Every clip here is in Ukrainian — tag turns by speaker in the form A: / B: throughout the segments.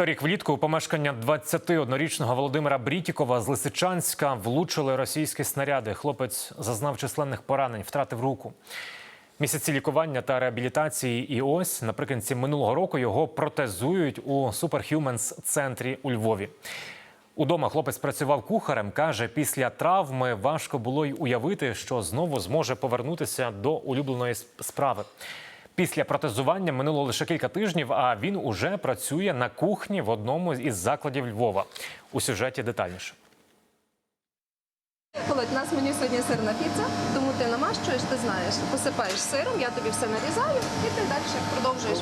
A: Торік влітку у помешкання 21-річного Володимира Брітікова з Лисичанська влучили російські снаряди. Хлопець зазнав численних поранень, втратив руку. Місяці лікування та реабілітації. І ось наприкінці минулого року його протезують у Superhumans центрі у Львові. Удома хлопець працював кухарем. каже, після травми важко було й уявити, що знову зможе повернутися до улюбленої справи. Після протезування минуло лише кілька тижнів, а він уже працює на кухні в одному із закладів Львова. У сюжеті детальніше.
B: Володь, у нас меню сьогодні сирна піца, тому ти намащуєш, ти знаєш, посипаєш сиром, я тобі все нарізаю, і ти далі продовжуєш.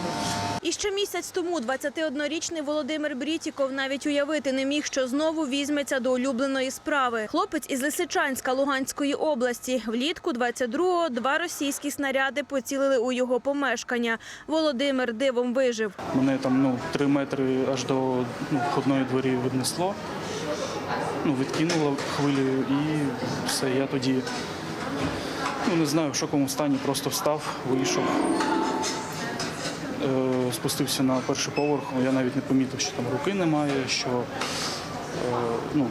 C: І ще місяць тому 21-річний Володимир Брітіков навіть уявити не міг, що знову візьметься до улюбленої справи. Хлопець із Лисичанська Луганської області. Влітку 22-го два російські снаряди поцілили у його помешкання. Володимир дивом вижив.
D: Мене там ну, три метри аж до ну, входної двері віднесло. Ну, відкинуло хвилею і все. Я тоді ну, не знаю, в шоковому стані, просто встав, вийшов. Е, спустився на перший поверх. Я навіть не помітив, що там руки немає, що е, ну,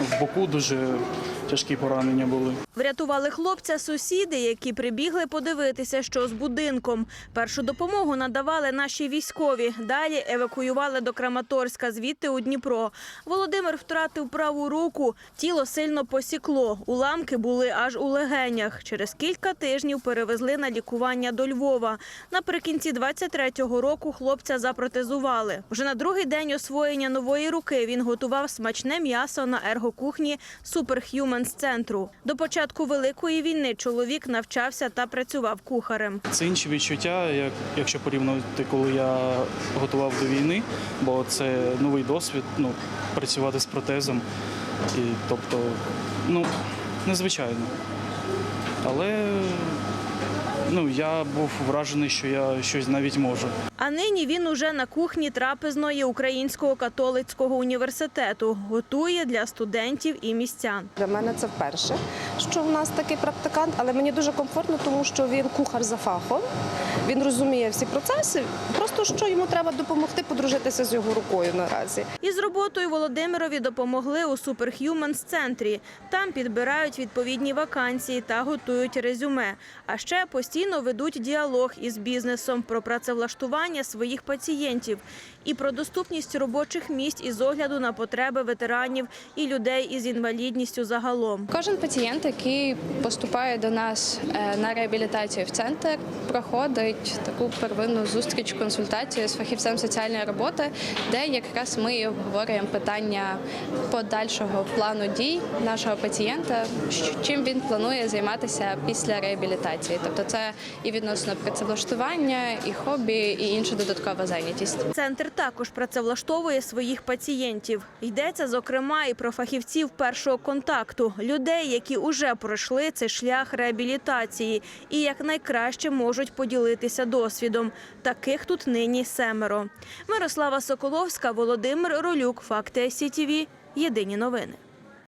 D: в боку дуже тяжкі поранення були.
C: Врятували хлопця сусіди, які прибігли подивитися, що з будинком. Першу допомогу надавали наші військові. Далі евакуювали до Краматорська, звідти у Дніпро. Володимир втратив праву руку, тіло сильно посікло. Уламки були аж у легенях. Через кілька тижнів перевезли на лікування до Львова. Наприкінці 23-го року хлопця запротезували. Вже на другий день освоєння нової руки він готував смачне м'ясо на ергокухні Superhumans центру. До початку великої війни чоловік навчався та працював кухарем.
D: Це інші відчуття, як, якщо порівнювати, коли я готував до війни, бо це новий досвід, ну, працювати з протезом. І, тобто, ну, незвичайно. Але ну, я був вражений, що я щось навіть можу.
C: А нині він уже на кухні трапезної Українського католицького університету готує для студентів і містян.
E: Для мене це вперше, що в нас такий практикант, але мені дуже комфортно, тому що він кухар за фахом, він розуміє всі процеси. Просто що йому треба допомогти подружитися з його рукою наразі.
C: Із роботою Володимирові допомогли у Superhumans центрі. Там підбирають відповідні вакансії та готують резюме. А ще постійно ведуть діалог із бізнесом про працевлаштування своїх пацієнтів і про доступність робочих місць із огляду на потреби ветеранів і людей із інвалідністю загалом.
F: Кожен пацієнт, який поступає до нас е, на реабілітацію в центр, проходить таку первинну зустріч консультацію з фахівцем соціальної роботи, де якраз ми обговорюємо питання подальшого плану дій нашого пацієнта, чим він планує займатися після реабілітації. Тобто, це і відносно працевлаштування, і хобі, і інша додаткова зайнятість.
C: Центр також працевлаштовує своїх пацієнтів. Йдеться, зокрема, і про фахівців першого контакту, людей, які уже пройшли цей шлях реабілітації і якнайкраще можуть поділитися досвідом. Таких тут нині семеро. Мирослава Соколовська, Володимир Ролюк, Факти СІТІВІ. Єдині новини.